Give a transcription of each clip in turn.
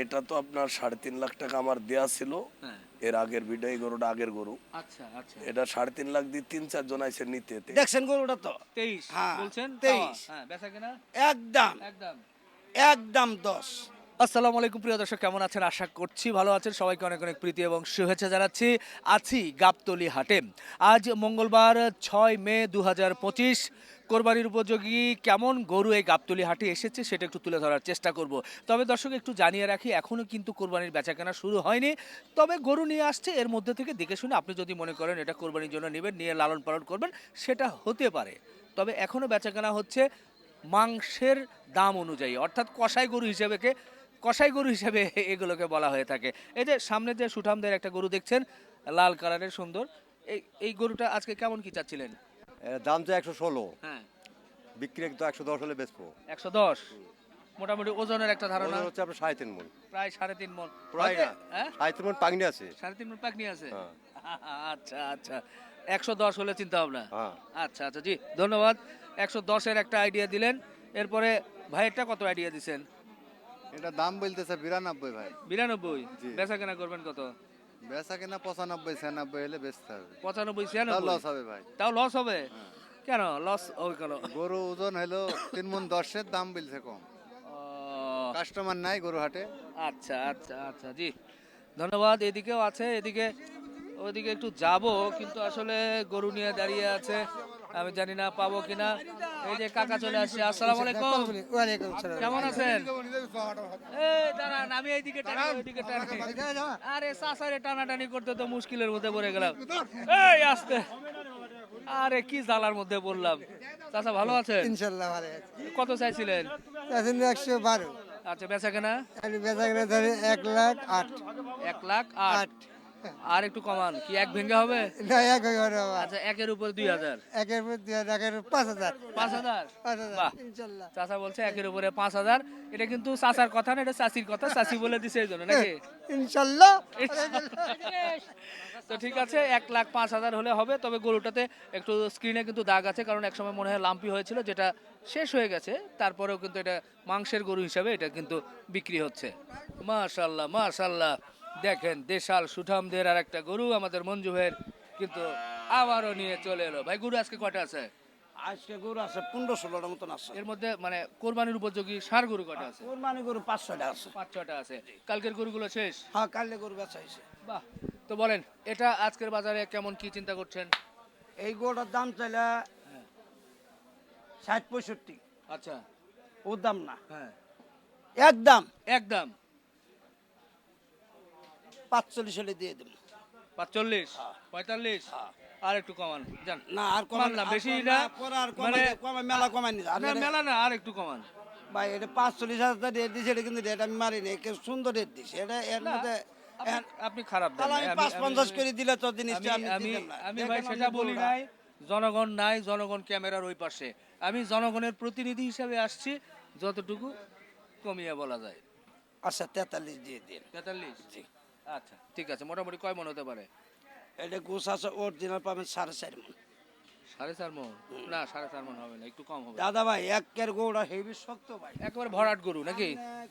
এটা তো আপনার সাড়ে তিন লাখ টাকা আমার দেয়া ছিল। হ্যাঁ। এর আগের বিডাই এই গরুটা আগের গরু। আচ্ছা আচ্ছা। এটা সাড়ে তিন লাখ দিয়ে তিন চার জন আইসে নিতে। দেখছেন গরুটা তো? তেইশ হ্যাঁ, বলছেন? তেইশ। হ্যাঁ বেচা কিনা? একদম। একদম। একদম দশ। আসসালামু আলাইকুম প্রিয় দর্শক, কেমন আছেন? আশা করছি ভালো আছেন। সবাইকে অনেক অনেক প্রীতি এবং শুভেচ্ছা জানাচ্ছি। আছি গাবতলি হাটে। আজ মঙ্গলবার ছয় মে দু হাজার পঁচিশ। কোরবানির উপযোগী কেমন গরু এই গাবতলি হাটে এসেছে সেটা একটু তুলে ধরার চেষ্টা করব। তবে দর্শক, একটু জানিয়ে রাখি এখনও কিন্তু কোরবানির বেচাকেনা শুরু হয়নি। তবে গরু নিয়ে আসছে, এর মধ্যে থেকে দেখে শুনে আপনি যদি মনে করেন এটা কোরবানির জন্য নেবেন, নিয়ে লালন পালন করবেন, সেটা হতে পারে। তবে এখনও বেচাকেনা হচ্ছে মাংসের দাম অনুযায়ী, অর্থাৎ কষাই গরু হিসেবে কে কষাই গরু হিসেবে এগুলোকে বলা হয়ে থাকে। এই যে সামনে যে সুঠামদের একটা গরু দেখছেন লাল কালারের সুন্দর এই এই গরুটা আজকে কেমন কি চাচ্ছিলেন? দাম তো একশো ষোলো। হ্যাঁ। বিক্রি তো একশো দশ হলে বেচবো। একশো দশ? মোটামুটি ওজনের একটা ধারণা। হচ্ছে আপনার সাড়ে তিন মন। প্রায় সাড়ে তিন মন। প্রায় না হ্যাঁ? সাড়ে তিন মন পাগনি আছে। সাড়ে তিন মন পাকনি আছে? হ্যাঁ। আচ্ছা আচ্ছা। একশো দশ হলে চিন্তা ভাবনা? হ্যাঁ। আচ্ছা আচ্ছা জি ধন্যবাদ। একশো দশের একটা আইডিয়া দিলেন। এরপরে ভাইয়েরটা কত আইডিয়া দিছেন? এটা দাম বলতেছে বিরানব্বই ভাই। বিরানব্বই। বেচা কেনা করবেন কত? বেচা কিনা পঁচানব্বই ছিয়ানব্বই হলে বেচতে হবে। পঁচানব্বই ছিয়ানব্বই? লস হবে ভাই। তাও লস হবে? কেন? লস ওই কেন? গরু ওজন হলো তিন মন দশের দাম বলছে কম। কাস্টমার নাই গরু হাটে। আচ্ছা আচ্ছা আচ্ছা জি। ধন্যবাদ এদিকেও আছে এদিকে ওইদিকে একটু যাব কিন্তু আসলে গরু নিয়ে দাঁড়িয়ে আছে আমি জানি না পাবো কিনা। এই যে কাকা চলে আসছে আসসালামু আলাইকুম। কেমন আছেন? এই দাঁড়ান আমি এইদিকে টানি ওইদিকে টানি। আরে সাসারে টানাটানি করতে তো মুশকিলের মধ্যে পড়ে গেলাম। এই আস্তে। আরে কি জ্বালার মধ্যে বললাম চাচা ভালো আছেন? ইনশাল্লাহ ভালো আছে। কত চাইছিলেন? একশো বারো। আচ্ছা বেচা কেনা? বেচা কিনা ধরে এক লাখ আট। এক লাখ আট। আট। আর একটু কমান। কি এক ভেঙ্গে হবে? না এক হাজার বাবা। আচ্ছা একের উপর দুই হাজার। একের পর দুই হাজার একের পাঁচ হাজার। পাঁচ হাজার? পাঁচ হাজার ইনশাল্লাহ। চাচা বলছে একের উপরে পাঁচ হাজার। এটা কিন্তু চাচার কথা না এটা চাচির কথা। চাচি বলে দিছে এই জন্য নাকি? ইনশাল্লাহ। তো ঠিক আছে এক লাখ পাঁচ হাজার হলে হবে তবে গরুটাতে একটু স্ক্রিনে কিন্তু দাগ আছে কারণ একসময় মনে হয় লাম্পি হয়েছিল যেটা শেষ হয়ে গেছে। তারপরেও কিন্তু এটা মাংসের গরু হিসাবে এটা কিন্তু বিক্রি হচ্ছে। মাশাল্লাহ মাশাল্লাহ। দেখেন দেশাল সুঠামদের আর একটা গরু আমাদের মঞ্জু ভাইয়ের কিন্তু আবারও নিয়ে চলে এলো। ভাই গরু আজকে কটা আছে? আজকে গরু আছে পনেরো ষোলোটার মতন আছে। এর মধ্যে মানে কোরবানির উপযোগী সার গরু কটা আছে? কোরবানি গরু পাঁচশোটা আছে। পাঁচ ছটা আছে। কালকের গরুগুলো শেষ? হ্যাঁ কালে গরু বেচা হয়েছে। বাহ তো বলেন এটা আজকের বাজারে কেমন কি চিন্তা করছেন? এই গরুটার দাম চাইলে ষাট পঁয়ষট্টি। আচ্ছা। ওর দাম না। হ্যাঁ। একদম একদম পাঁচচল্লিশ হলে দিয়ে দেবো। পাঁচচল্লিশ? পঁয়তাল্লিশ? আর একু কমান। জান না আর কমান কমান না, বেশি না, মানে- কমাই মেলা কমাই নি। আর মেলা না আর একটু কমান। ভাই এটা পাঁচচল্লিশ হাজার রেট দিছে এটা কিন্তু রেট আমি মারিনি। সুন্দর রেট দিছে। এটা এর মধ্যে আপনি- খারাপ দেন আমি পাঁচ পঞ্চাশ করে দিলে তো জিনিসটা আমি আমি ভাই সেটা বলি নাই জনগণ নাই জনগণ ক্যামেরার ওই পাশে। আমি জনগণের প্রতিনিধি হিসাবে আসছি যতটুকু কমিয়ে বলা যায়। আচ্ছা তেতাল্লিশ দিয়ে দিন। তেতাল্লিশ? জি। আচ্ছা ঠিক আছে মোটামুটি কয় মন হতে পারে? এটা গোস আছে অরিজিনাল পাবেন সাড়ে চার মন। সাড়ে চার মন? না সাড়ে চার মন হবে না একটু কম হবে। দাদা ভাই একের গৌড়া হেভি শক্ত ভাই। একেবারে ভরাট গরু নাকি?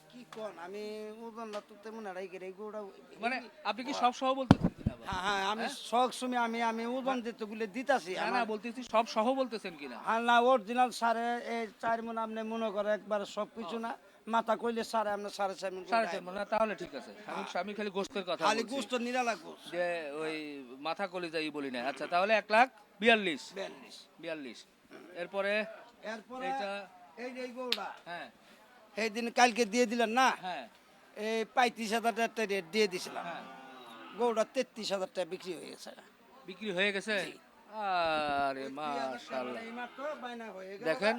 কি কোন আমি ওজন না তো তেমন আড়াই করে গৌড়া মানে আপনি কি সব সহ বলতেছেন হ্যাঁ হ্যাঁ আমি শখ সময় আমি আমি ওজন দিতে গুলো দিতাছি না না বলতেছি সব সহ বলতেছেন কিনা? হ্যাঁ না অরিজিনাল সাড়ে এই চার মন আপনি মনে করে একবার সব কিছু না। মাথা কইলে সাড়ে আপনি সাড়ে চার মন সাড়ে চার মন তাহলে ঠিক আছে। আমি আমি খালি গোস্তের কথা খালি। গুস্ত নিরালা গোস যে ওই মাথা কলিজাই বলি না আচ্ছা তাহলে এক লাখ বিয়াল্লিশ। বিয়াল্লিশ। বিয়াল্লিশ। এরপরে এরপরে এটা এই যে গৌড়া হ্যাঁ। এই দিন কালকে দিয়ে দিলেন না? হ্যাঁ। এই পঁয়ত্রিশ হাজার টাকা রেট দিয়ে দিছিলাম। হ্যাঁ। গৌড়া তেত্রিশ হাজার টাকা বিক্রি হয়ে গেছে। বিক্রি হয়ে গেছে? আরে মাশাআল্লাহ। হয়ে গেল। দেখেন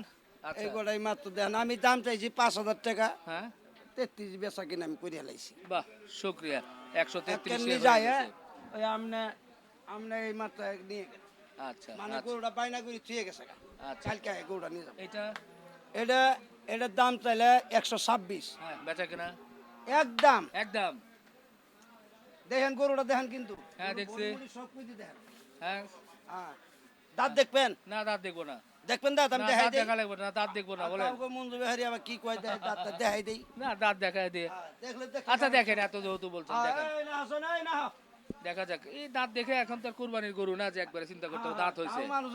এই গোড়াই মাত্র দেখেন আমি দাম চাইছি পাঁচ হাজার টাকা। হ্যাঁ? তেত্রিশ বেচা কিনা আমি করে লাইছি। বাহ শুক্রিয়া। একশো তেত্রিশ যায় হ্যাঁ? ওই আমনে আমনে এই মাত্র এক নিয়ে। আচ্ছা মানে আচ্ছা। গরুটা বায়না করে থুয়ে গেছে। আচ্ছা। কালকে গরুটা নিয়ে যাব। এটা? এটা এটার দাম চাইলে একশো ছাব্বিশ। হ্যাঁ বেচা কিনা? একদম। একদম। দেখেন গরুটা দেখেন কিন্তু। হ্যাঁ, দেখছি। সব কিছু দেখেন হ্যাঁ। হ্যাঁ দাঁত দেখবেন? না দাঁত দেখব না। দেখবেন দাঁত আমি দেখাই দেখা লাগবে না দাঁত দেখব না কাউকে মঞ্জু বিহারি আবার কি কয় দেয় দাঁত দেখাই দেই। না দাঁত দেখা দিয়ে দেখলে আচ্ছা দেখেন এত যেহেতু বলছেন দেখা যাক এই দাঁত দেখে এখন তো কুরবানির গরু না যে একবারে চিন্তা করতে দাঁত হয়েছে মানে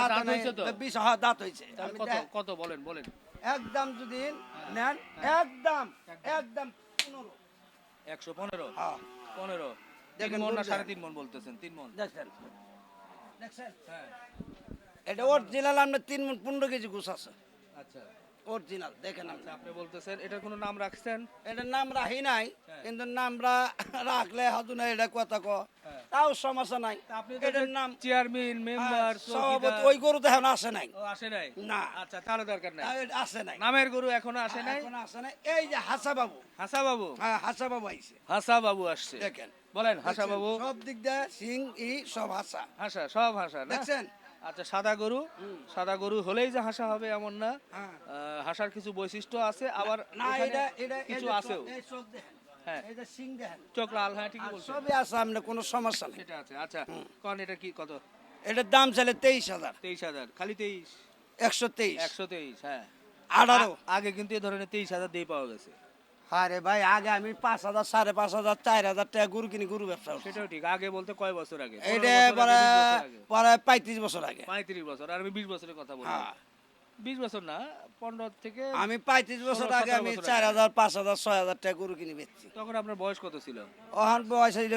দাঁত হয়েছে তো? বিশ হ্যাঁ দাঁত হয়েছে কত কত বলেন বলেন। একদম যদি নেন একদম একদম। পনেরো। একশো পনেরো? হ্যাঁ। পনেরো। দেখেন মন না সাড়ে তিন মন বলতেছেন তিন মন। দেখছেন? দেখছেন? হ্যাঁ। এটা অরিজিনাল আমরা তিন মন পনেরো কেজি ঘুষ আছে। আচ্ছা। অরিজিনাল দেখেন আপনি। আচ্ছা আপনি বলতেছেন এটার কোনো নাম রাখছেন? এটার নাম রাখি নাই হ্যাঁ। কিন্তু নামরা রাখলে হয়তো না এটা কথা ক। হ্যাঁ। তাও সমস্যা নাই। তা আপনি এটার নাম চেয়ারম্যান মেম্বার সভাপতি ওই গরু তো এখন আসে নাই। আসে নাই? না। আচ্ছা তাহলে দরকার নাই। এটা আসে নাই। নামের গরু এখনও আসে নাই? এখন আসে নাই। এই যে হাসা বাবু হাসা বাবু হ্যাঁ হাসা বাবু আইছে। হাসা বাবু আসছে। দেখেন। বলেন হাসা? বাবু সব দিক দিয়ে সিং ই সব হাসা। হাসা সব হাসা না? দেখছেন? আচ্ছা সাদা গরু। সাদা গরু হলেই যে হাসা হবে এমন না। হ্যাঁ। হাসার কিছু বৈশিষ্ট্য আছে আবার না এটা এটা কিছু আছেও হ্যাঁ। চোখ লাল হ্যাঁ ঠিকই সবই আছে কোনো সমস্যা নেই। সেটা আছে আচ্ছা কোন এটা কি কত? এটার দাম চাইলে তেইশ হাজার। তেইশ হাজার খালি তেইশ? একশো তেইশ। একশো তেইশ হ্যাঁ। আঠারো। আগে কিন্তু এই ধরনের তেইশ হাজার দিয়ে পাওয়া গেছে। আরে ভাই আগে আমি পাঁচ হাজার সাড়ে পাঁচ হাজার চার হাজার টাকা গরু কিনি গরু ব্যবসা সেটাও ঠিক আগে বলতে কয় বছর আগে? বছর পরে? পরে পঁয়ত্রিশ বছর আগে। পঁয়ত্রিশ বছর আর আমি বিশ বছরের কথা বলি। হ্যাঁ। বিশ বছর না পনেরো থেকে আমি পঁয়ত্রিশ বছর আগে আমি চার হাজার পাঁচ হাজার ছয় হাজার টাকা গরু কিনে বেচছি। তখন আপনার বয়স কত ছিল? ওখান বয়স হইল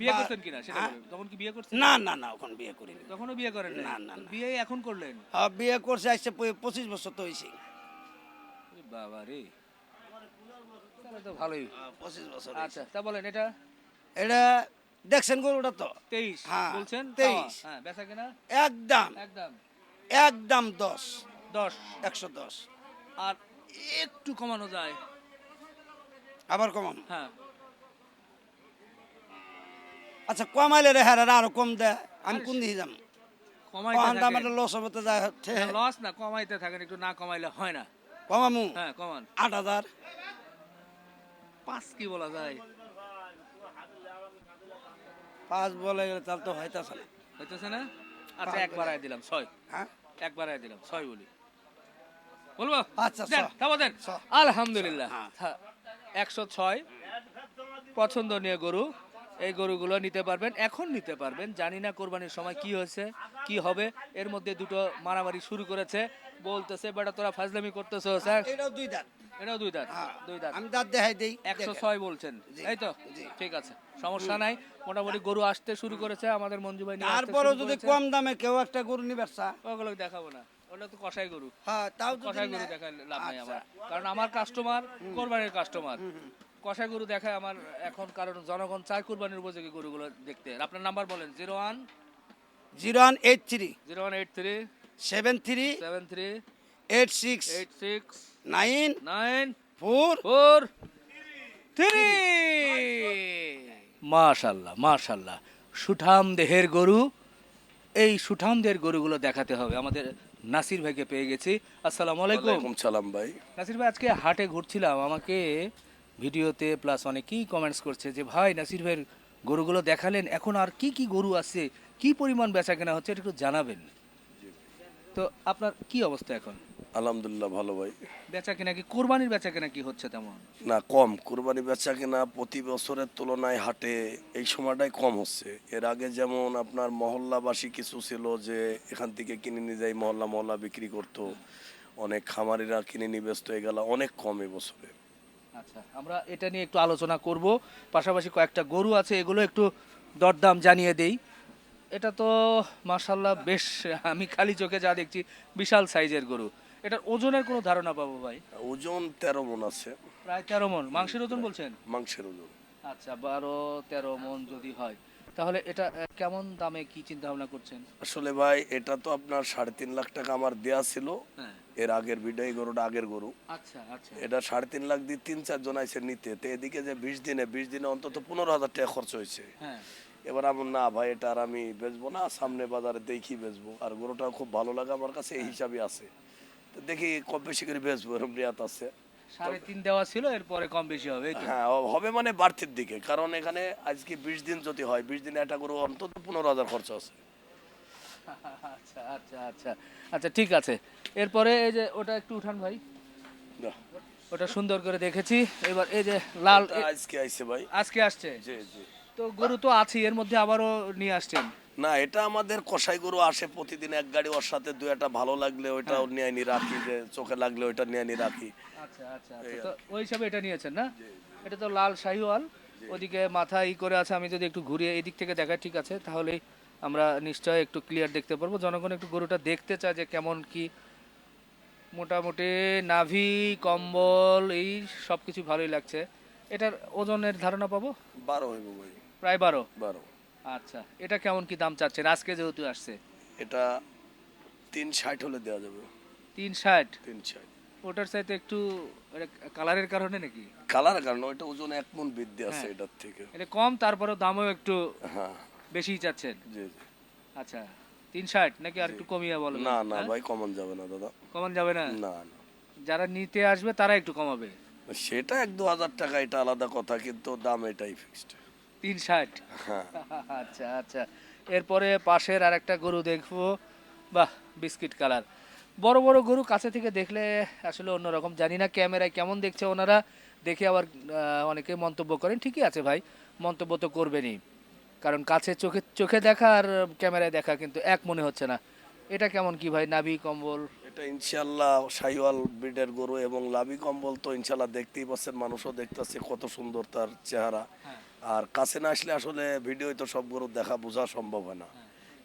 বিয়ে করতেন কিনা সেটা হ্যাঁ? তখন কি বিয়ে করছেন? না না না ওখানে বিয়ে করিনি। তখনও বিয়ে করেন না, না, না। বিয়ে এখন করলেন? হ্যাঁ, বিয়ে করছে আসছে পঁচিশ বছর তো হয়েছে বাবা রে তাহলে তো ভালোই। পঁচিশ বছর আচ্ছা তা বলেন এটা? এটা দেখছেন গরুটা তো? তেইশ হ্যাঁ, বলছেন? 23 হ্যাঁ বেচা কিনা? একদম। একদম। একদম দশ। দশ। একশো দশ। আর একটু কমানো যায়। আবার কমাম? হ্যাঁ। আচ্ছা কমাইলে রে হ্যাঁ আরও কম দেয় আমি কোন দিকে যাম? কমাইতে লস হবে তো যায় লস না কমাইতে থাকেন একটু না কমাইলে হয় না। কমামু? হ্যাঁ কমান। আট হাজার। পাঁচ কি বলা যায়? পাঁচ বলে গেলে তাহলে তো হইতেছে না। হইতেছে না? আচ্ছা এক বাড়াই দিলাম ছয়। হ্যাঁ? এক বাড়াই দিলাম ছয় বলি। বলব? আচ্ছা, দেন, ছয়। দেন। আলহামদুলিল্লাহ। হ্যাঁ। একশো ছয়। পছন্দনীয় গরু এই গরুগুলো নিতে পারবেন এখন নিতে পারবেন। জানি না কোরবানির সময় কি হয়েছে কি হবে। এর মধ্যে দুটো মারামারি শুরু করেছে। বলতেছে বেটা তোরা ফাজলামি করতেছো স্যার এটাও দুই দাঁত। এটাও দুই দাঁত হ্যাঁ দুই দাঁত। আমি দাঁত দেখাই দেই একশো ছয় বলছেন এই তো? ঠিক আছে সমস্যা নাই মোটামুটি গরু আসতে শুরু করেছে আমাদের মঞ্জু ভাই তারপরেও যদি কম দামে কেউ একটা গরু নিবে ওগুলো দেখাবো না ওটা তো কষাই গরু। হ্যাঁ তাও কষাই গরু দেখায় লাভ নাই আচ্ছা। আমার কারণ আমার কাস্টমার কোরবানির কাস্টমার কষাই গরু দেখায় আমার এখন কারণ জনগণ চায় কোরবানির উপযোগী গরুগুলো দেখতে। আপনার নাম্বার বলেন zero one zero one eight three. Zero one eight three seven three. Seven three eight six. Eight six nine nine four four three. মাশাল্লাহ মাশাল্লাহ। সুঠাম দেহের গরু এই সুঠাম দেহের গরুগুলো দেখাতে হবে। আমাদের নাসির ভাইকে পেয়ে গেছি। আসসালামু আলাইকুম। সালাম ভাই। নাসির ভাই আজকে হাটে ঘুরছিলাম। আমাকে ভিডিওতে প্লাস অনেকেই কমেন্টস করছে যে ভাই নাসির ভাইয়ের গরুগুলো দেখালেন। এখন আর কি কি গরু আছে? কি পরিমাণ বেচা কেনা হচ্ছে? এটা একটু জানাবেন। তো আপনার কি অবস্থা এখন? আলহামদুলিল্লাহ ভালো ভাই। বেচা কেনা কি কোরবানির বেচা কেনা কি হচ্ছে তেমন? না কম। কুরবানি বেচা কিনা প্রতি বছরের তুলনায় হাটে এই সময়টাই কম হচ্ছে। এর আগে যেমন আপনার মহল্লাবাসী কিছু ছিল যে এখান থেকে কিনে নিয়ে যাই মহল্লা মহল্লা বিক্রি করতো। অনেক খামারিরা কিনে নিয়ে ব্যস্ত হয়ে গেল অনেক কম এবছরে আচ্ছা আমরা এটা নিয়ে একটু আলোচনা করব। পাশাপাশি কয়েকটা গরু আছে এগুলো একটু দরদাম জানিয়ে দেই। এটা তো মাশাল্লাহ বেশ আমি খালি চোখে যা দেখছি বিশাল সাইজের গরু। এটার ওজনের কোনো ধারণা পাবো ভাই? ওজন তেরো মন আছে। প্রায় তেরো মন। মাংসের ওজন বলছেন? মাংসের ওজন। আচ্ছা বারো তেরো মন যদি হয়। তাহলে এটা কেমন দামে কি চিন্তা ভাবনা করছেন? আসলে ভাই এটা তো আপনার সাড়ে তিন লাখ টাকা আমার দেয়া ছিল। হ্যাঁ। এর আগের ভিডিও এই গরুটা আগের গরু। আচ্ছা আচ্ছা। এটা সাড়ে তিন লাখ দিয়ে তিন চারজন আইসে নিতে। তো এদিকে যে বিশ দিনে বিশ দিনে অন্তত পনেরো হাজার টাকা খরচ হয়েছে। হ্যাঁ। এবার আমার না ভাই এটা আর আমি বেচবো না। সামনে বাজারে দেখি বেচবো। আর গরুটা খুব ভালো লাগে আমার কাছে এই হিসাবে আছে। তো দেখি কম বেশি করে বেচবো এরকম রিয়াত আছে। সাড়ে তিন দেওয়া ছিল এরপরে কম বেশি হবে হ্যাঁ হবে মানে বাড়তির দিকে কারণ এখানে আজকে বিশ দিন যদি হয় বিশ দিনে একটা গরু অন্তত পনেরো হাজার খরচ আছে। আচ্ছা আচ্ছা আচ্ছা আচ্ছা ঠিক আছে। এরপরে এই যে ওটা একটু উঠান ভাই। ওটা সুন্দর করে দেখেছি। এবার এই যে লাল আজকে আইছে ভাই। আজকে আসছে? জি জি। তো গরু তো আছে এর মধ্যে আবারও নিয়ে আসছেন। না এটা আমাদের কষাই গরু আসে প্রতিদিন এক গাড়ি ওর সাথে দু একটা ভালো লাগলে ওইটাও নিয়ে আনি রাখি যে চোখে লাগলে ওইটা নিয়ে আনি রাখি। আচ্ছা আচ্ছা আচ্ছা। তো ওই হিসাবে এটা নিয়েছেন না? এটা তো লাল শাহিওয়াল। ওদিকে মাথা ই করে আছে আমি যদি একটু ঘুরিয়ে এদিক থেকে দেখাই ঠিক আছে? তাহলেই আমরা নিশ্চয় একটু ক্লিয়ার দেখতে পারব। জনগণ একটু গরুটা দেখতে চায় যে কেমন কি মোটামুটি নাভি কম্বল এই সব কিছু ভালোই লাগছে। এটার ওজনের ধারণা পাবো? বারো হইব ভাই। প্রায় বারো? বারো। আচ্ছা এটা কেমন কি দাম চাচ্ছেন? আজকে যেহেতু আসছে। এটা তিন ষাট হলে দেওয়া যাবে। তিন ষাট? তিন ষাট। ওটার সাথে একটু কালারের কারণে নাকি? কালার কারণ ওইটা ওজন এক মন বৃদ্ধি আছে হ্যাঁ। এটার থেকে। এটা কম তারপরেও দামও একটু হ্যাঁ। বেশি চাচ্ছেন? জি জি। আচ্ছা তিন ষাট নাকি আর একটু কমিয়ে বলো না না ভাই কমন যাবে না দাদা। কমান যাবে না? না না। যারা নিতে আসবে তারা একটু কমাবে। সেটা এক দু হাজার টাকা এটা আলাদা কথা কিন্তু দাম এটাই ফিক্সড তিন ষাট হ্যাঁ। আচ্ছা আচ্ছা। এরপরে পাশের আর একটা গরু দেখব। বাহ বিস্কিট কালার। বড় বড় গরু কাছে থেকে দেখলে আসলে অন্যরকম। জানি না ক্যামেরায় কেমন দেখছে ওনারা। দেখে আবার অনেকে মন্তব্য করেন। ঠিকই আছে ভাই মন্তব্য তো করবেনই। কারণ কাছে চোখে চোখে দেখা আর ক্যামেরায় দেখা কিন্তু এক মনে হচ্ছে না। এটা কেমন কি ভাই নাভি কম্বল? এটা ইনশাল্লাহ সাইওয়াল ব্রিডের গরু এবং লাভি কম্বল তো ইনশাল্লাহ দেখতেই পাচ্ছেন। মানুষও দেখতেছে কত সুন্দর তার চেহারা। আর কাছে না আসলে আসলে ভিডিও তো সব গরু দেখা বোঝা সম্ভব হয় না।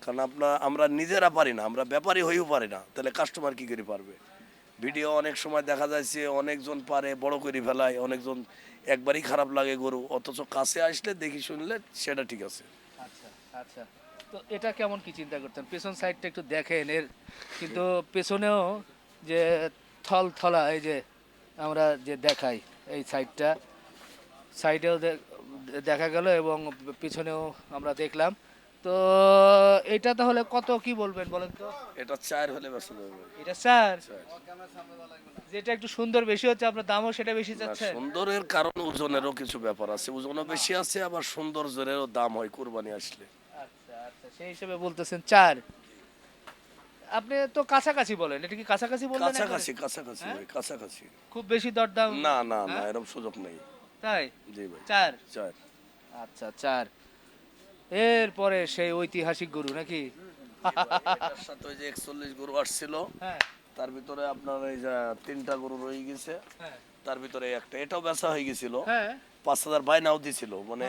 কারণ আপনার আমরা নিজেরা পারি না, আমরা ব্যাপারী হয়েও পারি না, তাহলে কাস্টমার কি করে পারবে? ভিডিও অনেক সময় দেখা যাচ্ছে অনেকজন পারে, বড় করে ফেলায়, অনেকজন একবারই খারাপ লাগে গরু, অথচ কাছে আসলে দেখি শুনলে সেটা ঠিক আছে। আচ্ছা আচ্ছা। তো এটা কেমন কি চিন্তা করতেন? পেছন সাইডটা একটু দেখেন এর। কিন্তু পেছনেও যে থল থলা এই যে আমরা যে দেখাই এই সাইডটা সাইডেও দেখা গেল এবং পিছনেও আমরা দেখলাম। তো এটা তাহলে কত কি বলবেন বলেন তো? এটা চার হলে বেশি এটা স্যার যেটা একটু সুন্দর বেশি হচ্ছে আপনার দামও সেটা বেশি যাচ্ছে? সুন্দরের কারণ ওজনেরও কিছু ব্যাপার আছে। ওজনও বেশি আছে আবার সৌন্দর্যেরও দাম হয় কুরবানি আসলে। আচ্ছা আচ্ছা সেই হিসেবে বলতেছেন চার। আপনি তো কাছাকাছি বলেন এটা কি কাছাকাছি একবারে? কাছাকাছি কাছাকাছি ভাই কাছাকাছি। খুব বেশি দরদাম? না না না এরকম সুযোগ নেই। তাই? জি ভাই। চার? চার। আচ্ছা চার। এরপরে সেই ঐতিহাসিক গরু নাকি? সাথে ওই যে একচল্লিশ গরু আসছিল হ্যাঁ। তার ভিতরে আপনার এই যে তিনটা গরু রয়ে গেছে হ্যাঁ। তার ভিতরে একটা এটাও বেচা হয়ে গেছিল। হ্যাঁ। পাঁচ হাজার বাইনাও দিছিল মানে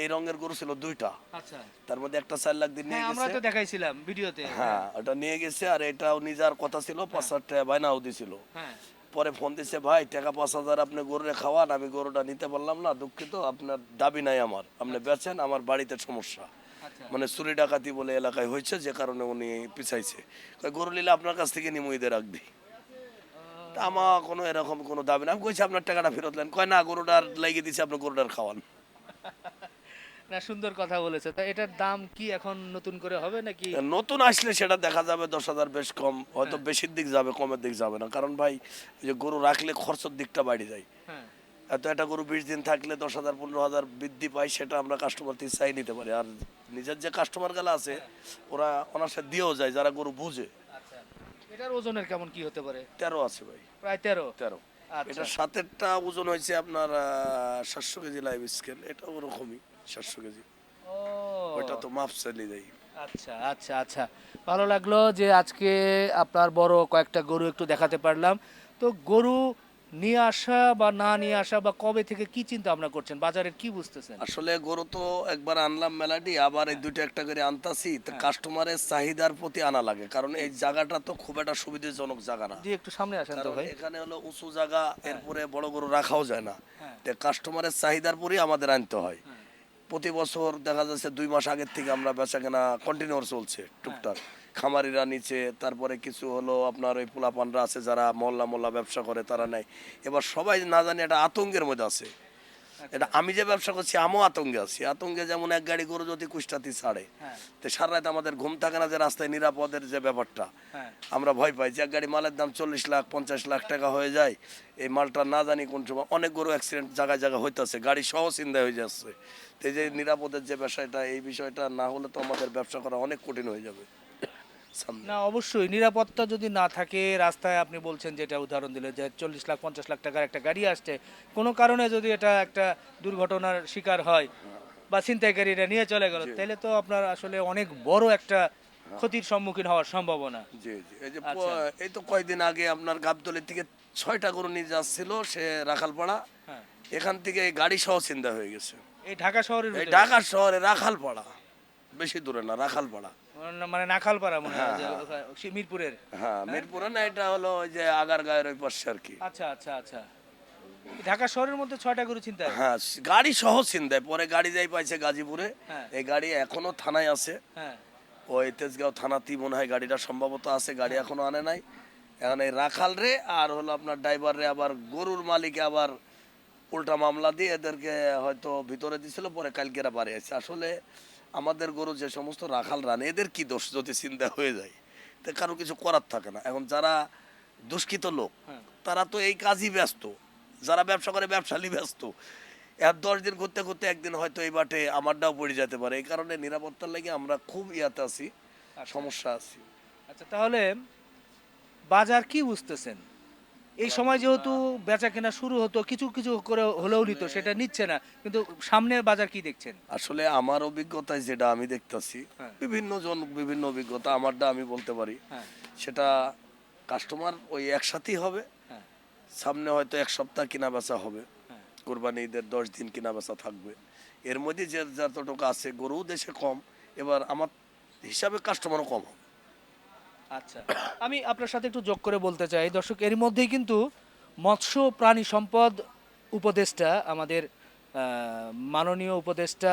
এই রঙের গরু ছিল দুইটা। আচ্ছা। তার মধ্যে একটা চার লাখ দিয়ে নিয়ে হ্যাঁ আমরা তো দেখাইছিলাম ভিডিওতে। হ্যাঁ ওটা নিয়ে গেছে আর এটাও নিজার কথা ছিল পাঁচ হাজার টাকা বাইনাও দিছিল। হ্যাঁ। পরে ফোন দিছে ভাই টাকা পাঁচ হাজার আপনি গরুরে খাওয়ান আমি গরুটা নিতে পারলাম না দুঃখিত আপনার দাবি নাই আমার আপনি বেচেন আমার বাড়িতে সমস্যা। আচ্ছা। মানে চুরি ডাকাতি বলে এলাকায় হয়েছে যে কারণে উনি পিছাইছে। গরু নিলে আপনার কাছ থেকে নিমুইতে রাখবি তা আমার কোনো এরকম কোনো দাবি না আমি কইছি আপনার টাকাটা ফেরত নেন। কয় না গরুটার লাগিয়ে দিছে আপনি গরুটার খাওয়ান। না সুন্দর কথা বলেছে। তা এটার দাম কি এখন নতুন করে হবে নাকি? নতুন আসলে সেটা দেখা যাবে দশ হাজার বেশ কম। হয়তো বেশির দিক যাবে কমের দিক যাবে না। কারণ ভাই যে গরু রাখলে খরচের দিকটা বাড়ি যায়। হ্যাঁ। এত একটা গরু বিশ দিন থাকলে দশ হাজার পনেরো হাজার বৃদ্ধি পায় সেটা আমরা কাস্টমার থেকে চাই নিতে পারি। আর নিজের যে কাস্টমার গেলা আছে ওরা ওনার সাথে দিয়েও যায় যারা গরু বুঝে। আচ্ছা। এটার ওজনের কেমন কি হতে পারে? তেরো আছে ভাই। প্রায় তেরো? তেরো। আচ্ছা। এটা সাতেরটা ওজন হয়েছে আপনার সাতশো কেজি লাইভ স্কেল এটা ওরকমই। সাতশো কেজি ওইটা তো মাপ দেয় আচ্ছা আচ্ছা আচ্ছা। ভালো লাগল যে আজকে আপনার বড় কয়েকটা গরু একটু দেখাতে পারলাম। তো গরু নিয়ে আসা বা না নিয়ে আসা বা কবে থেকে কি চিন্তা ভাবনা করছেন? বাজারের কি বুঝতেছেন? আসলে গরু তো একবার আনলাম মেলাডি আবার এই দুইটা একটা করে আনতাছি। তো হ্যাঁ। কাস্টমারের চাহিদার প্রতি আনা লাগে কারণ এই জায়গাটা তো খুব একটা সুবিধাজনক জায়গা না। জি একটু সামনে আসেন তো ভাই। এখানে হলো উঁচু জায়গা এরপরে বড় গরু রাখাও যায় না। হ্যাঁ। তো কাস্টমারের চাহিদার পরেই আমাদের আনতে হয়। প্রতি বছর দেখা যাচ্ছে দুই মাস আগের থেকে আমরা বেচা কেনা কন্টিনিউর চলছে টুকটাক। খামারিরা নিচে তারপরে কিছু হলো আপনার ওই পোলাপানরা আছে যারা মহল্লা মহল্লা ব্যবসা করে, তারা নেয়। এবার সবাই না জানি একটা আতঙ্কের মধ্যে আছে। এটা আমি যে ব্যবসা করছি আমিও আতঙ্কে আছি। আতঙ্কে যেমন এক গাড়ি গরু যদি কুষ্টাতি ছাড়ে হ্যাঁ। তো সারা রাত আমাদের ঘুম থাকে না যে রাস্তায় নিরাপদের যে ব্যাপারটা। হ্যাঁ। আমরা ভয় পাই যে এক গাড়ি মালের দাম চল্লিশ লাখ পঞ্চাশ লাখ টাকা হয়ে যায় এই মালটা না জানি কোন সময় অনেক গরু অ্যাক্সিডেন্ট জায়গায় জায়গায় হইতেছে গাড়ি সহ চিন্তা হয়ে যাচ্ছে। তো এই যে নিরাপদের যে বিষয়টা এই বিষয়টা না হলে তো আমাদের ব্যবসা করা অনেক কঠিন হয়ে যাবে। না অবশ্যই। নিরাপত্তা যদি না থাকে রাস্তায় আপনি বলছেন যেটা উদাহরণ দিলে যে চল্লিশ লাখ পঞ্চাশ লাখ টাকার একটা গাড়ি আসছে। কোনো কারণে যদি এটা একটা দুর্ঘটনার শিকার হয় বা ছিনতাইকারীরা নিয়ে চলে গেল তাহলে তো আপনার আসলে অনেক বড় একটা ক্ষতির সম্মুখীন হওয়ার সম্ভাবনা। জি জি। এই যে আচ্ছা। এই তো কয়দিন আগে আপনার গাবতলি থেকে ছয়টা গরু নিয়ে যাচ্ছিল সে রাখালপাড়া। হ্যাঁ। এখান থেকে গাড়ি সহ চিন্তা হয়ে গেছে। এই ঢাকা শহরের ঢাকা শহরে রাখালপাড়া। বেশি দূরে না রাখালপাড়া। মানে নাখালপাড়া মনে হয় যে ওখানে- সে মিরপুরের। হ্যাঁ মিরপুরে না এটা হলো ওই যে ওই পাশে আর কি। আচ্ছা আচ্ছা আচ্ছা। ঢাকা শহরের মধ্যে ছয়টা গরু চিন্তা হ্যাঁ গাড়ি সহ চিন্তায় পরে গাড়ি যাই পাইছে গাজীপুরে। হ্যাঁ। এই গাড়ি এখনও থানায় আছে। হ্যাঁ। ওই তেজগাঁও থানাতেই মনে হয় গাড়িটা সম্ভবত আছে গাড়ি এখনও আনে নাই। এখন এই রাখাল রে আর হলো আপনার ড্রাইভার রে আবার গরুর মালিকে আবার উল্টা মামলা দিয়ে এদেরকে হয়তো ভিতরে দিছিল পরে কালকে এরা বাড়ি আছে আসলে আমাদের গরু যে সমস্ত রাখাল রান এদের কি দোষ যদি চিন্তা হয়ে যায়? তো কারও কিছু করার থাকে না। এখন যারা দুষ্কৃত লোক হ্যাঁ। তারা তো এই কাজই ব্যস্ত। যারা ব্যবসা করে ব্যবসালি ব্যস্ত। এর দশ দিন করতে করতে একদিন হয়তো এই বাটে আমারটাও পড়ে যেতে পারে। এই কারণে নিরাপত্তার লাগে আমরা খুব ইয়াতে আছি সমস্যা আছি। আচ্ছা তাহলে বাজার কি বুঝতেছেন? এই সময় যেহেতু বেচা কেনা শুরু হতো কিছু কিছু করে হলেও নিত সেটা নিচ্ছে না। কিন্তু সামনের বাজার কি দেখছেন? আসলে আমার অভিজ্ঞতায় যেটা আমি দেখতেছি হ্যাঁ। বিভিন্ন জন বিভিন্ন অভিজ্ঞতা আমারটা আমি বলতে পারি। হ্যাঁ। সেটা কাস্টমার ওই একসাথেই হবে হ্যাঁ। সামনে হয়তো এক সপ্তাহ কিনা বেচা হবে। কোরবানি ঈদের দশ দিন কিনা বেচা থাকবে। এর মধ্যে যে যতটুকু আছে গরু দেশে কম এবার আমার হিসাবে কাস্টমারও কম হবে। আচ্ছা আমি আপনার সাথে একটু যোগ করে বলতে চাই। দর্শক এর মধ্যেই কিন্তু মৎস্য প্রাণী সম্পদ উপদেষ্টা, আমাদের মাননীয় উপদেষ্টা,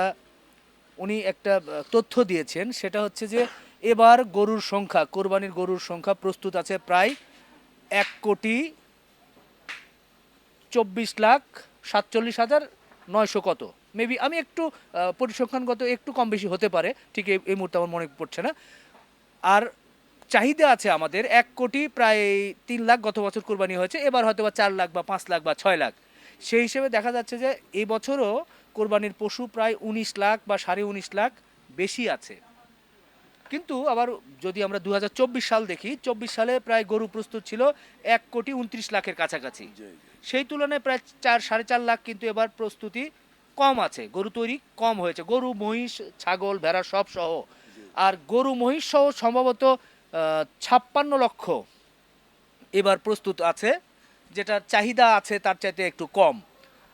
উনি একটা তথ্য দিয়েছেন। সেটা হচ্ছে যে, এবার গরুর সংখ্যা, কোরবানির গরুর সংখ্যা প্রস্তুত আছে প্রায় এক কোটি চব্বিশ লাখ সাতচল্লিশ হাজার নয়শো কত। মেবি আমি একটু পরিসংখ্যানগত একটু কম বেশি হতে পারে। ঠিক এই মুহূর্তে আমার মনে পড়ছে না। আর চাহিদা আছে আমাদের। এক কোটি প্রায় তিন লাখ গত বছর কোরবানি হয়েছে এবার হয়তো বা চার লাখ বা পাঁচ লাখ বা ছয় লাখ। সেই হিসেবে দেখা যাচ্ছে যে এই বছরও কোরবানির পশু প্রায় উনিশ লাখ বা সাড়ে উনিশ লাখ বেশি আছে। কিন্তু আবার যদি আমরা দু হাজার চব্বিশ সাল দেখি চব্বিশ সালে প্রায় গরু প্রস্তুত ছিল এক কোটি উনত্রিশ লাখের কাছাকাছি। সেই তুলনায় প্রায় চার সাড়ে চার লাখ কিন্তু এবার প্রস্তুতি কম আছে গরু তৈরি কম হয়েছে। গরু মহিষ ছাগল ভেড়া সব সহ আর গরু মহিষ সহ সম্ভবত ছাপ্পান্ন লক্ষ এবার প্রস্তুত আছে, যেটার চাহিদা আছে তার চাইতে একটু কম।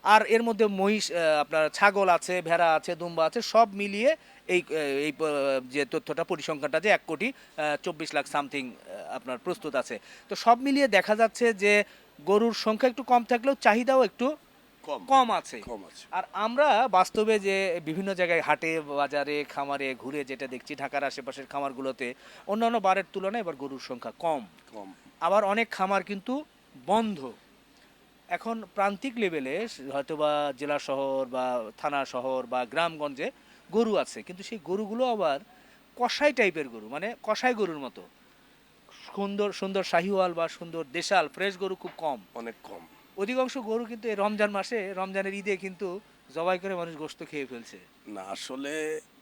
আর এর মধ্যে মহিষ আপনার ছাগল আছে, ভেড়া আছে, দুম্বা আছে, সব মিলিয়ে এই এই যে তথ্যটা, পরিসংখ্যানটা যে এক কোটি চব্বিশ লাখ সামথিং আপনার প্রস্তুত আছে। তো সব মিলিয়ে দেখা যাচ্ছে যে গরুর সংখ্যা একটু কম থাকলেও চাহিদাও একটু কম। আছে। আর আমরা বাস্তবে যে বিভিন্ন জায়গায় হাটে বাজারে খামারে ঘুরে যেটা দেখছি ঢাকার আশেপাশের খামারগুলোতে অন্যান্য বারের তুলনায় এবার গরুর সংখ্যা কম। কম। আবার অনেক খামার কিন্তু বন্ধ। এখন প্রান্তিক লেভেলে হয়তোবা জেলা শহর বা থানা শহর বা গ্রামগঞ্জে গরু আছে কিন্তু সেই গরুগুলো আবার কষাই টাইপের গরু মানে কষাই গরুর মতো। সুন্দর সুন্দর শাহিওয়াল বা সুন্দর দেশাল ফ্রেশ গরু খুব কম। অনেক কম। অধিকাংশ গরু কিন্তু এই রমজান মাসে রমজানের ঈদে কিন্তু জবাই করে মানুষ গোস্ত খেয়ে ফেলছে। না আসলে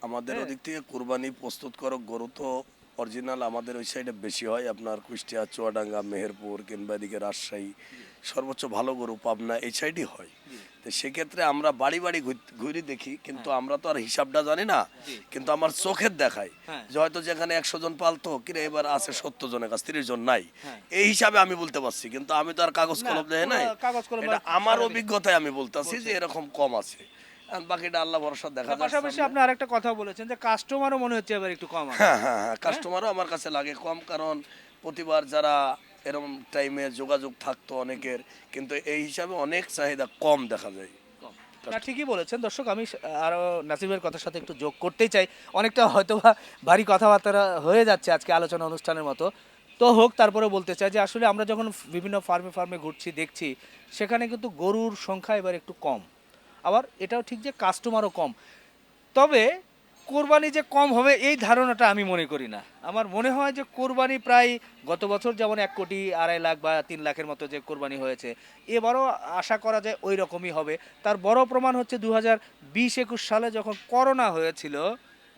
আমাদের হ্যাঁ। ওদিক থেকে কোরবানি প্রস্তুত করো গরু তো অরিজিনাল আমাদের ওই সাইডে বেশি হয়। আপনার কুষ্টিয়া চুয়াডাঙ্গা মেহেরপুর কিংবা এদিকে রাজশাহী সর্বোচ্চ ভালো গরু পাবনা এই সাইডই হয়। তো সেক্ষেত্রে আমরা বাড়ি বাড়ি ঘুর- দেখি কিন্তু আমরা তো আর হিসাবটা জানি না কিন্তু আমার চোখের দেখায় হ্যাঁ। যে হয়তো যেখানে একশো জন পালতো কিরে এবার আছে সত্তর জনের কাছে তিরিশ জন নাই। হ্যাঁ। এই হিসাবে আমি বলতে পারছি কিন্তু আমি তো আর কাগজ কলম দেয় নাই। এটা আমার অভিজ্ঞতায় আমি বলতেছি যে এরকম কম আছে। বাকিটা আল্লাহ ভরসা দেখা পাশাপাশি। আপনি আরেকটা কথা বলেছেন যে কাস্টমারও মনে হচ্ছে এবার একটু কম হ্যাঁ হ্যাঁ হ্যাঁ কাস্টমারও আমার কাছে লাগে কম কারণ প্রতিবার যারা এরকম টাইমে যোগাযোগ থাকতো অনেকের কিন্তু এই হিসাবে অনেক চাহিদা কম দেখা যায়। না ঠিকই বলেছেন। দর্শক আমি আরও নাসিবের কথার সাথে একটু যোগ করতেই চাই। অনেকটা হয়তো বা ভারী কথাবার্তা হয়ে যাচ্ছে আজকে আলোচনা অনুষ্ঠানের মতো। তো হোক তারপরে বলতে চাই যে আসলে আমরা যখন বিভিন্ন ফার্মে ফার্মে ঘুরছি দেখছি সেখানে কিন্তু গরুর সংখ্যা এবার একটু কম। আবার এটাও ঠিক যে কাস্টমারও কম। তবে কোরবানি যে কম হবে এই ধারণাটা আমি মনে করি না। আমার মনে হয় যে কোরবানি প্রায় গত বছর যেমন এক কোটি আড়াই লাখ বা তিন লাখের মতো যে কোরবানি হয়েছে এবারও আশা করা যায় ওই রকমই হবে। তার বড় প্রমাণ হচ্ছে দু হাজার বিশ একুশ সালে যখন করোনা হয়েছিল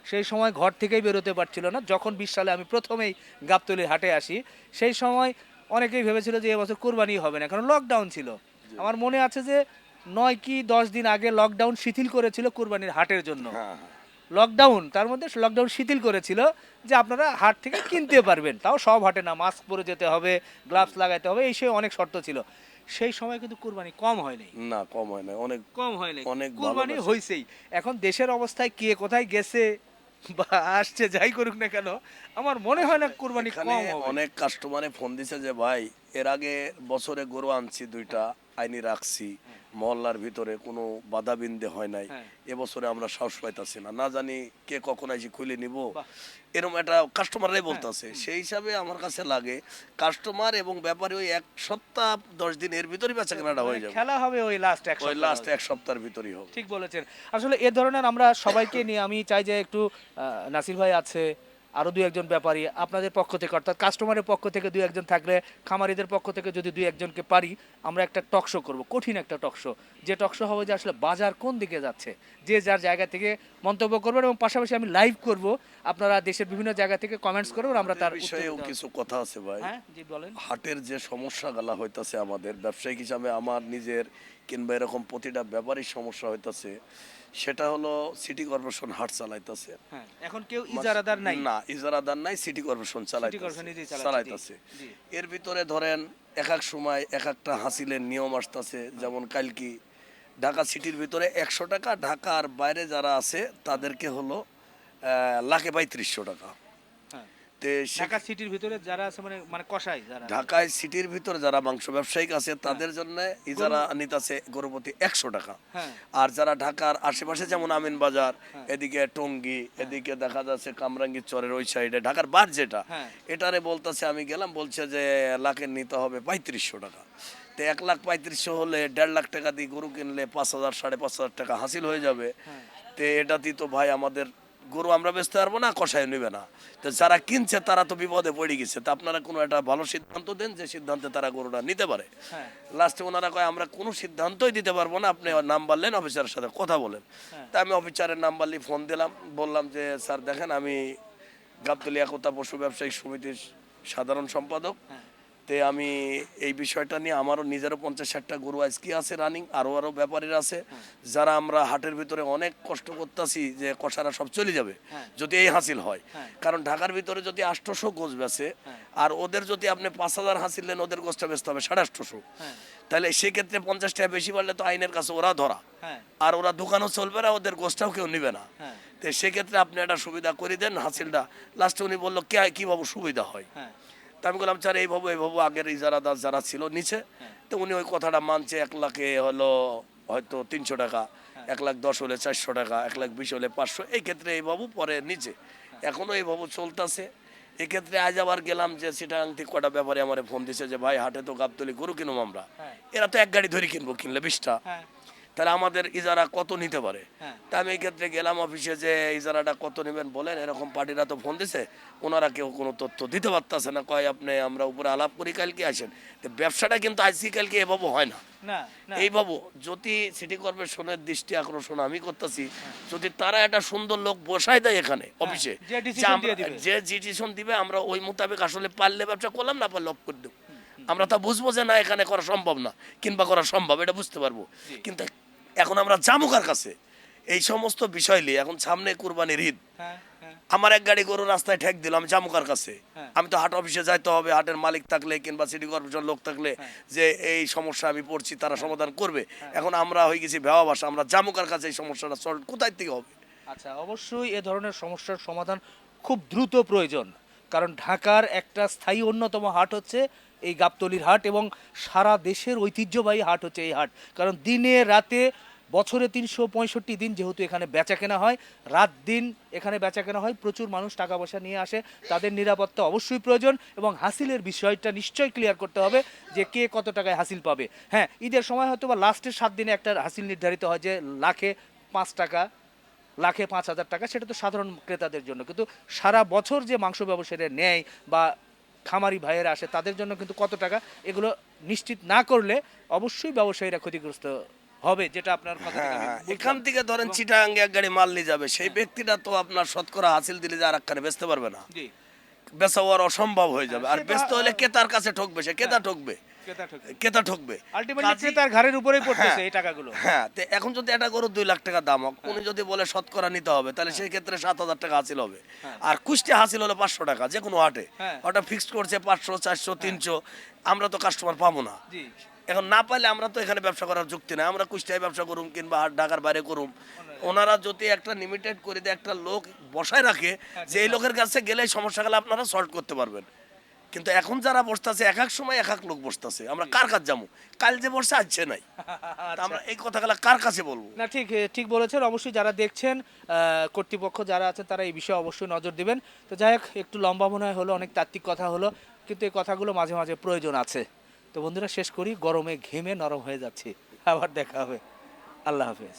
সেই সময় ঘর থেকেই বেরোতে পারছিল না। যখন বিশ সালে আমি প্রথমেই গাবতলির হাটে আসি সেই সময় অনেকেই ভেবেছিল যে এবছর কোরবানি হবে না কারণ লকডাউন ছিল। আমার মনে আছে যে নয় কি দশ দিন আগে লকডাউন শিথিল করেছিল কোরবানির হাটের জন্য। হ্যাঁ হ্যাঁ। লকডাউন তার মধ্যে লকডাউন শিথিল করেছিল যে আপনারা হাট থেকে কিনতে পারবেন। তাও সব হাটে না মাস্ক পরে যেতে হবে গ্লাভস লাগাতে হবে এই সেই অনেক শর্ত ছিল। সেই সময় কিন্তু কুরবানি কম হয়নি। না কম হয় নাই অনেক কম হয়নি অনেক ভালো কুরবানি হয়েছেই এখন দেশের অবস্থায় কে কোথায় গেছে বা আসছে যাই করুক না কেন আমার মনে হয় না কুরবানি কম অনেক কাস্টমারে ফোন দিছে যে ভাই এর আগে বছরে গরু আনছি দুইটা আইনি রাখছি। মহল্লার ভিতরে কোনো বাধা বিন্দে হয় নাই। হ্যাঁ। এবছরে আমরা সাহস পাইতাছি না। না জানি কে কখন এসে খুলে নিব। এরকম একটা কাস্টমাররাই বলতেছে। সেই হিসাবে আমার কাছে লাগে কাস্টমার এবং ব্যাপারে ওই এক সপ্তাহ দশ দিন এর ভিতরে বেচা কেনাটা হয়ে যাবে। খেলা হবে ওই লাস্ট এক ওই লাস্ট এক সপ্তাহের ভিতরেই হবে। ঠিক বলেছেন। আসলে এ ধরনের আমরা সবাইকে নিয়ে আমি চাই যে একটু নাসির ভাই আছে আরও দুই একজন ব্যাপারী আপনাদের পক্ষ থেকে অর্থাৎ কাস্টমারের পক্ষ থেকে দুই একজন থাকলে খামারিদের পক্ষ থেকে যদি দুই একজনকে পারি আমরা একটা টকশো করব কঠিন একটা টকশো যে টকশো হবে যে আসলে বাজার কোন দিকে যাচ্ছে যে যার জায়গা থেকে মন্তব্য করবেন এবং পাশাপাশি আমি লাইভ করব। আপনারা দেশের বিভিন্ন জায়গা থেকে কমেন্টস করবেন আমরা তার বিষয়েও কিছু কথা আছে ভাই। হ্যাঁ জি বলেন। হাটের যে সমস্যা গালা হইতাছে আমাদের ব্যবসায়িক হিসাবে আমার নিজের কিংবা এরকম প্রতিটা ব্যাপারই সমস্যা হইতাছে। সেটা হলো সিটি কর্পোরেশন হাট চালাইতাছে। হ্যাঁ এখন কেউ ইজারাদার নাই। না ইজারাদার নাই সিটি কর্পোরেশন চালাইতেছে। চালাইতাছে। এর ভিতরে ধরেন এক এক সময় এক একটা হাসিলের নিয়ম আসতেছে যেমন কালকি ঢাকা সিটির ভিতরে একশো টাকা ঢাকার বাইরে যারা আছে তাদেরকে হলো লাখে পঁয়ত্রিশশো টাকা। হ্যাঁ তে সে- ঢাকা সিটির ভিতরে যারা আছে মানে মানে কষাই যারা ঢাকায় সিটির ভিতরে যারা মাংস ব্যবসায়িক আছে তাদের জন্য ইজারা নিতাছে গরুপতি একশো টাকা হ্যাঁ। আর যারা ঢাকার আশেপাশে যেমন আমিন বাজার এদিকে টঙ্গি এদিকে দেখা যাচ্ছে কামরাঙ্গি চরের ওই সাইডে ঢাকার বার যেটা হ্যাঁ। এটারে বলতেছে আমি গেলাম বলছে যে লাখের নিতে হবে পঁয়ত্রিশশো টাকা তো এক লাখ পঁয়ত্রিশশো হলে দেড় লাখ টাকা দিয়ে গরু কিনলে পাঁচ হাজার সাড়ে পাঁচ হাজার টাকা হাসিল হয়ে যাবে হ্যাঁ। তো এটাতেই তো ভাই আমাদের গরু আমরা বেচতে পারব না কষায় নেবে না। তো যারা কিনছে তারা তো বিপদে পড়ে গেছে। তা আপনারা কোনো একটা ভালো সিদ্ধান্ত দেন যে সিদ্ধান্তে তারা গরুটা নিতে পারে। হ্যাঁ। লাস্টে ওনারা কয় আমরা কোনো সিদ্ধান্তই দিতে পারব না। আপনি নাম্বার নেন অফিসারের সাথে কথা বলেন। হ্যাঁ। তা আমি অফিসারের নাম্বার নিয়ে ফোন দিলাম বললাম যে স্যার দেখেন আমি গাবতলি একতা পশু ব্যবসায়িক সমিতির সাধারণ সম্পাদক। হ্যাঁ। তে আমি এই বিষয়টা নিয়ে আমারও নিজেরও পঞ্চাশ ষাটটা গরু আজকে আছে রানিং আরও আরও ব্যাপারীর আছে। হ্যাঁ। যারা আমরা হাটের ভিতরে অনেক কষ্ট করতেছি যে কষারা সব চলে যাবে হ্যাঁ। যদি এই হাসিল হয়। হ্যাঁ। কারণ ঢাকার ভিতরে যদি আষ্টশো গোছ বেছে আর ওদের যদি আপনি পাঁচ হাজার হাসিল নেন ওদের গোছটা বেচতে হবে সাড়ে হ্যাঁ। তাহলে সেক্ষেত্রে পঞ্চাশ টাকা বেশি বাড়লে তো আইনের কাছে ওরা ধরা। হ্যাঁ। আর ওরা দোকানও চলবে না ওদের গোছটাও কেউ নিবে না। হ্যাঁ। তো সেক্ষেত্রে আপনি একটা সুবিধা করে দেন হাসিলটা। লাস্টে উনি বলল কে কীভাবে সুবিধা হয়? হ্যাঁ। তা আমি বললাম স্যার এইভাবে এইভাবে আগের ইজারাদার যারা ছিল নিচে। তো উনি ওই কথাটা মানছে এক লাখে হলো হয়তো তিনশো টাকা হ্যাঁ। এক লাখ দশ হলে চারশো টাকা এক লাখ বিশ হলে পাঁচশো এই ক্ষেত্রে এই বাবু পরে নিচে হ্যাঁ। এখনও এই বাবু চলতেছে এক্ষেত্রে আজ আবার গেলাম যে সেটা থেকে কটা ব্যাপারে আমার ফোন দিছে যে ভাই হাটে তো গাবতলি গরু কিনুম আমরা হ্যাঁ। এরা তো এক গাড়ি ধরে কিনবো কিনলে বিশটা তাহলে আমাদের ইজারা কত নিতে পারে? হ্যাঁ। তা আমি ক্ষেত্রে গেলাম অফিসে যে ইজারাটা কত নেবেন বলেন? এরকম পার্টিরা তো ফোন দিছে। ওনারা কেউ কোনো তথ্য দিতে পারতেছে না। কয় আপনি আমরা উপরে আলাপ করি কালকে আসেন। তো ব্যবসাটা কিন্তু আজকে কালকে এভাবে হয় না। না না। এই বাবু যদি সিটি কর্পোরেশনের দৃষ্টি আকর্ষণ আমি করতেছি যদি তারা একটা সুন্দর লোক বসাই দেয় এখানে অফিসে যে ডিসিশন দিবে। আমরা ওই মোতাবেক আসলে পারলে ব্যবসা করলাম না পারলে অফ করে দেবো। আমরা তা বুঝব যে না এখানে করা সম্ভব না কিংবা করা সম্ভব এটা বুঝতে পারব। কিন্তু এখন আমরা জামুকার কাছে? এই সমস্ত বিষয় নিয়ে এখন সামনে কুরবানির ঈদ। হ্যাঁ হ্যাঁ। আমার এক গাড়ি গরু রাস্তায় ঠেক দিলাম জামুকার কাছে? হ্যাঁ। আমি তো হাট অফিসে যাইতে হবে হাটের মালিক থাকলে কিংবা সিটি কর্পোরেশন লোক থাকলে। যে এই সমস্যা আমি পড়ছি তারা সমাধান করবে। এখন আমরা হয়ে গেছি ভেওয়া আমরা জামুকার কাছে এই সমস্যাটা সলভ কোথায় থেকে হবে? আচ্ছা অবশ্যই এ ধরনের সমস্যার সমাধান খুব দ্রুত প্রয়োজন। কারণ ঢাকার একটা স্থায়ী অন্যতম হাট হচ্ছে এই গাবতলির হাট এবং সারা দেশের ঐতিহ্যবাহী হাট হচ্ছে এই হাট। কারণ দিনে রাতে বছরে তিনশো পঁয়ষট্টি দিন যেহেতু এখানে বেচা কেনা হয়, রাত দিন এখানে বেচা কেনা হয়, প্রচুর মানুষ টাকা পয়সা নিয়ে আসে, তাদের নিরাপত্তা অবশ্যই প্রয়োজন এবং হাসিলের বিষয়টা নিশ্চয়ই ক্লিয়ার করতে হবে যে কে কত টাকায় হাসিল পাবে। হ্যাঁ ঈদের সময় হয়তো বা লাস্টের সাত দিনে একটা হাসিল নির্ধারিত হয় যে লাখে পাঁচ টাকা, লাখে পাঁচ হাজার টাকা, সেটা তো সাধারণ ক্রেতাদের জন্য। কিন্তু সারা বছর যে মাংস ব্যবসায়ীরা নেয় বা খামারি ভাইয়েরা আসে, তাদের জন্য কিন্তু কত টাকা, এগুলো নিশ্চিত না করলে অবশ্যই ব্যবসায়ীরা ক্ষতিগ্রস্ত হবে যেটা আপনার কথা থেকে হ্যাঁ আমি হ্যাঁ বুঝলাম। এখান থেকে ধরেন চিটাঙ্গে এক গাড়ি মাল নিয়ে যাবে সেই ব্যক্তিটা তো আপনার শতকরা হাসিল দিলে যে আর একখানে বেচতে পারবে না। জি। বেচা হওয়ার অসম্ভব হয়ে যাবে। আর বেচতে হলে কাছে ঠকবে সে ঠকবে। ক্রেতা ঠকবে। কেতা ঠকবে। আলটিমেটলি কাজেই- ক্রেতার ঘাড়ের উপরেই পড়তেছে হ্যাঁ, এই টাকাগুলো। হ্যাঁ তো এখন যদি একটা গরু দুই লাখ টাকা দাম হোক উনি যদি বলে শতকরা নিতে হবে তাহলে সেই ক্ষেত্রে সাত হাজার টাকা হাসিল হবে। আর কুষ্টি হাসিল হলে পাঁচশো টাকা যে কোনো হাটে। হ্যাঁ। ওটা ফিক্সড করছে পাঁচশো চারশো তিনশো আমরা তো কাস্টমার পাবো না। জি। এখন না পাইলে আমরা তো এখানে ব্যবসা করার যুক্তি নাই। আমরা কুষ্টিয়ায় ব্যবসা করুম কিংবা ঢাকার বাইরে করুম। ওনারা যদি একটা লিমিটেড করে দেয় একটা লোক বসায় রাখে যে এই লোকের কাছে গেলে সমস্যা গেলে আপনারা সলভ করতে পারবেন। কিন্তু এখন যারা বসতেছে এক এক সময় এক এক লোক বসতেছে। আমরা কার কাছে যাব? কাল যে বসে আসছে নাই। আমরা এই কথাগুলো কার কাছে বলব? না ঠিক ঠিক বলেছেন। অবশ্যই যারা দেখছেন কর্তৃপক্ষ যারা আছে তারা এই বিষয়ে অবশ্যই নজর দিবেন। তো যাই হোক একটু লম্বা মনে হয় হলো অনেক তাত্ত্বিক কথা হলো কিন্তু এই কথাগুলো মাঝে মাঝে প্রয়োজন আছে। তো বন্ধুরা শেষ করি গরমে ঘেমে নরম হয়ে যাচ্ছে। আবার দেখা হবে। আল্লাহ হাফেজ।